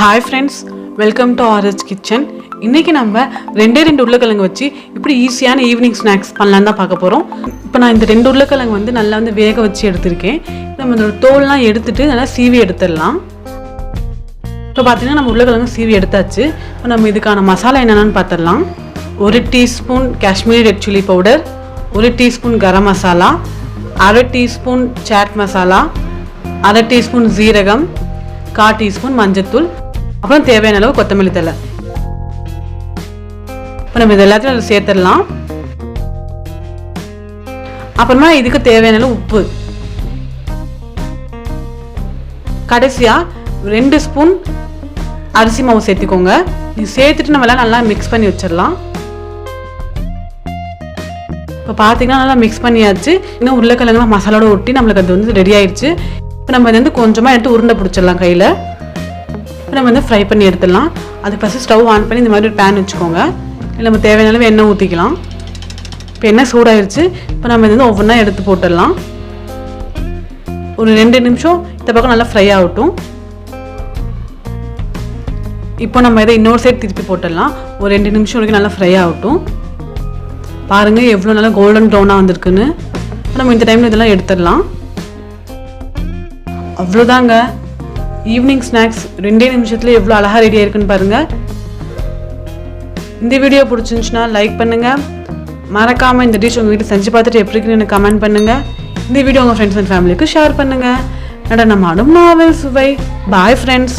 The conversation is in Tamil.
Hi friends welcome to R S kitchen இன்றைக்கி நம்ம ரெண்டே ரெண்டு உருளைக்கிழங்கு வச்சு இப்படி ஈஸியான ஈவினிங் ஸ்நாக்ஸ் பண்ணலான்னு தான் பார்க்க போகிறோம் இப்போ நான் இந்த ரெண்டு உருளைக்கிழங்கு வந்து நல்லா வந்து வேக வச்சு எடுத்திருக்கேன். நம்ம இதோட தோல்லாம் எடுத்துட்டு நல்லா சீவி எடுத்துடலாம். இப்போ பார்த்தீங்கன்னா நம்ம உருளைக்கிழங்கு சீவி எடுத்தாச்சு. இப்போ நம்ம இதுக்கான மசாலா என்னென்னு பார்த்துடலாம் ஒரு teaspoon Kashmiri red chilli powder ஒரு டீஸ்பூன் கரம் மசாலா அரை டீஸ்பூன் சாட் மசாலா அரை டீஸ்பூன் ஜீரகம் கால் டீஸ்பூன் மஞ்சத்தூள் அப்புறம் தேவையான அளவு கொத்தமல்லி தழை. இப்போ நம்ம இது எல்லாத்தையும் சேர்த்துடலாம். அப்புறமா இதுக்கு தேவையான அளவு உப்பு. கடைசியாக ரெண்டு ஸ்பூன் அரிசி மாவு சேர்த்துக்கோங்க. இது சேர்த்துட்டு நம்ம எல்லாம் நல்லா மிக்ஸ் பண்ணி வச்சிடலாம். இப்போ பார்த்தீங்கன்னா நல்லா மிக்ஸ் பண்ணியாச்சு. இன்னும் உருளைக்கிழங்குலாம் மசாலோட ஒட்டி நம்மளுக்கு அது வந்து ரெடி ஆயிடுச்சு. இப்போ நம்ம இது வந்து கொஞ்சமாக எடுத்து உருண்டை பிடிச்சிடலாம் கையில். இப்போ நம்ம வந்து ஃப்ரை பண்ணி எடுத்துடலாம். அதுக்கு ஃபஸ்ட்டு ஸ்டவ் ஆன் பண்ணி இந்த மாதிரி ஒரு பேன் வச்சுக்கோங்க. இல்லை நம்ம தேவையான அளவு எண்ணெய் ஊற்றிக்கலாம் இப்போ எண்ணெய் சூடாயிருச்சு. இப்போ நம்ம இது வந்து ஒவ்வொன்றா எடுத்து போட்டுடலாம். ஒரு ரெண்டு நிமிஷம் இந்த பக்கம் நல்லா ஃப்ரை ஆகட்டும். இப்போ நம்ம இதை இன்னொரு சைடு திருப்பி போட்டுடலாம். ஒரு ரெண்டு நிமிஷம் வரைக்கும் நல்லா ஃப்ரை ஆகட்டும். பாருங்கள் எவ்வளோ நல்லா கோல்டன் ப்ரௌனாக வந்திருக்குன்னு. இப்போ நம்ம இந்த டைமில் இதெல்லாம் எடுத்துடலாம். அவ்வளோதாங்க ஈவினிங் ஸ்நாக்ஸ் ரெண்டே நிமிஷத்தில் எவ்வளோ அழகாக ரெடியாக இருக்குன்னு பாருங்கள் இந்த வீடியோ பிடிச்சிருந்துச்சுன்னா லைக் பண்ணுங்கள் மறக்காமல் இந்த டிஷ் உங்கள் வீட்டில் செஞ்சு பார்த்துட்டு எப்படி இருக்குன்னு எனக்கு கமெண்ட் பண்ணுங்கள் இந்த வீடியோ உங்கள் ஃப்ரெண்ட்ஸ் அண்ட் ஃபேமிலிக்கு ஷேர் பண்ணுங்கள் நடனமாடும் நாவல் சுவை. Bye friends